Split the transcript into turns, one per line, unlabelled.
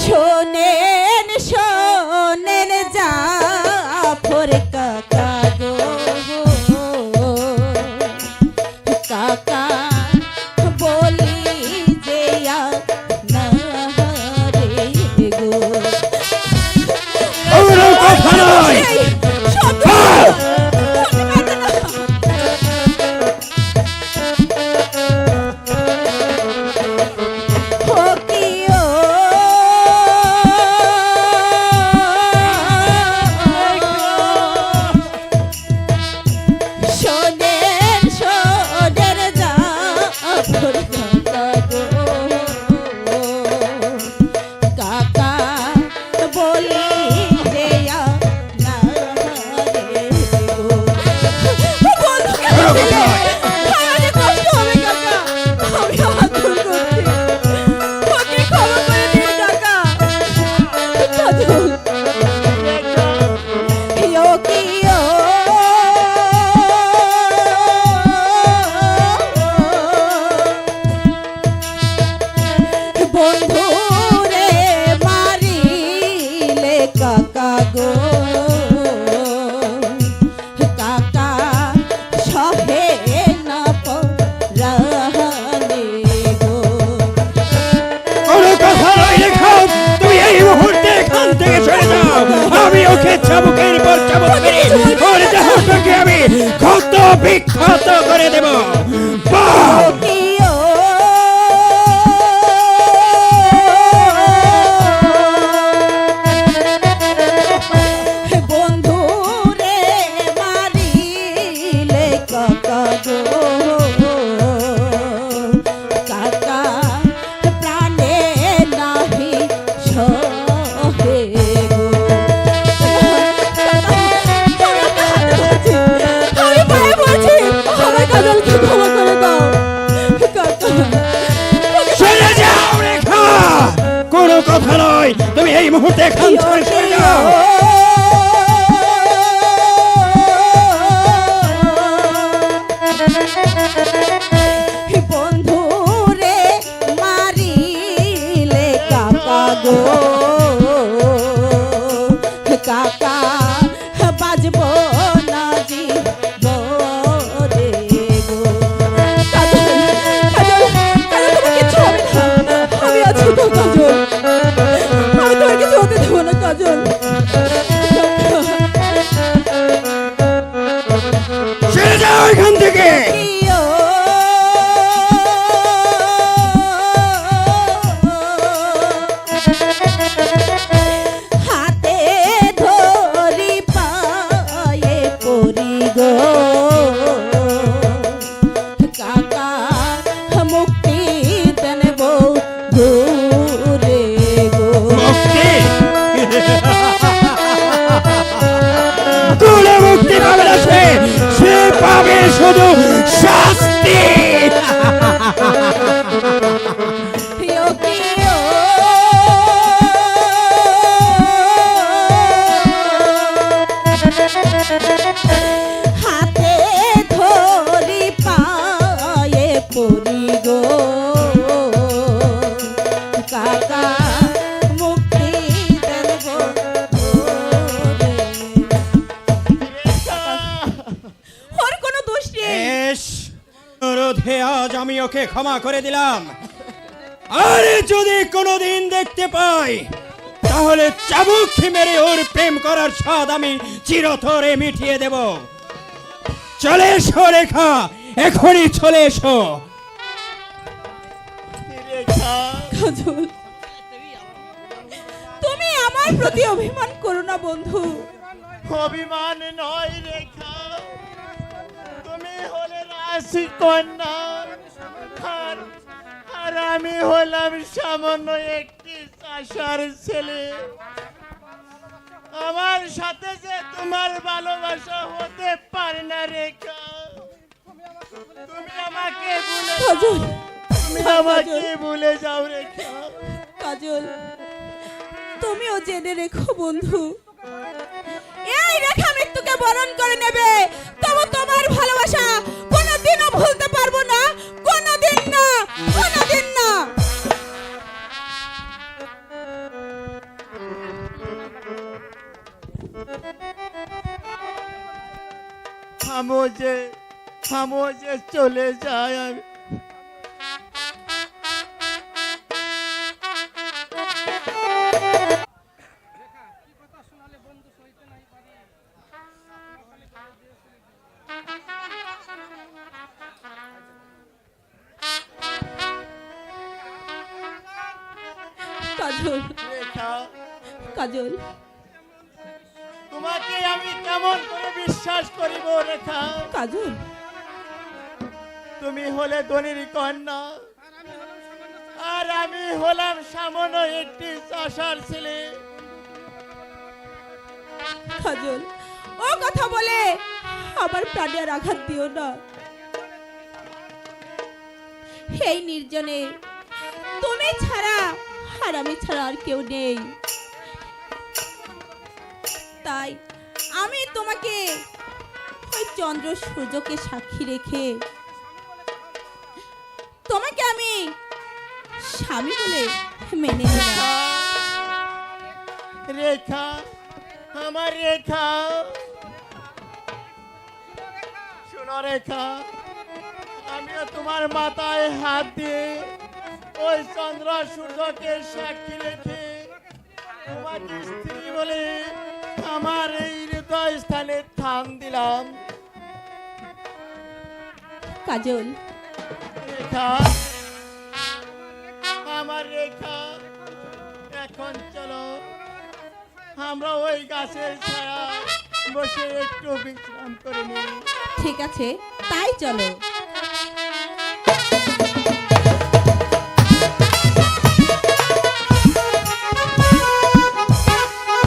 শোনেন শোনেন যা ফোর কাকা।
চাবুকের পর চাবুক মেরে ওর দেহটাকে আমি ক্ষত বিক্ষত করে দেব। কথা নয়। তুমি এই মুহূর্তে এখান থেকে সরে যাও। থেকে to do. Shout ওকে ক্ষমা করে দিলাম। আরে যদি কোনোদিন দেখতে পাই তাহলে চাবুক মেরে ওর প্রেম করার স্বাদ আমি চিরতরে মিটিয়ে দেব। চলে এসো রেখা এখনই চলে এসো।
কাজল তুমি আমার প্রতি অভিমান করো না বন্ধু।
অভিমান নয় রেখা। তুমি হলে রাশি কন্যা আর আমি হলাম সামান্য একটি চাষার ছেলে। আমার সাথে যে তোমার ভালোবাসা হতে পারে না রেখা তুমি আমাকে ভুলে যাও। তুমি আমাকে ভুলে যাও রেখা
কাজল তুমিও জেনে রেখো বন্ধু। এই রেখা মৃত্যুকে বরণ করে নেবে।
থামো যে থামো যে চলে যায় আমি।
কাজল। কাজল।
তোমাকে আমি কেমন করে বিশ্বাস করিব রেখা
কাজল।
তুমি হলে ধনির কন্যা। আর আমি হলাম সামান্য একটি চাষার ছেলে।
কাজল ও কথা বলে আমার প্রাণে আর আঘাত দিও না। এই নির্জনে তুমি ছাড়া আর আমি ছাড়া আর কেউ নেই। তাই আমি তোমাকে ওই চন্দ্র সূর্যকে সাক্ষী রেখে তোমাকে আমি স্বামী বলে মেনে
রেখা আমার রেখা। শোনো রেখা, আমিও তোমার মাথায় হাত দিয়ে ওই চন্দ্র সূর্যকে সাক্ষী রেখে তোমাকে স্ত্রী বলে আমার এই হৃদয় স্থানে থাম দিলাম।
কাজল।
রেখা আমার রেখা এখন চলো। আমরা ওই গাছের ছায়া বসে একটু বিশ্রাম করে নিই।
ঠিক আছে তাই চলো।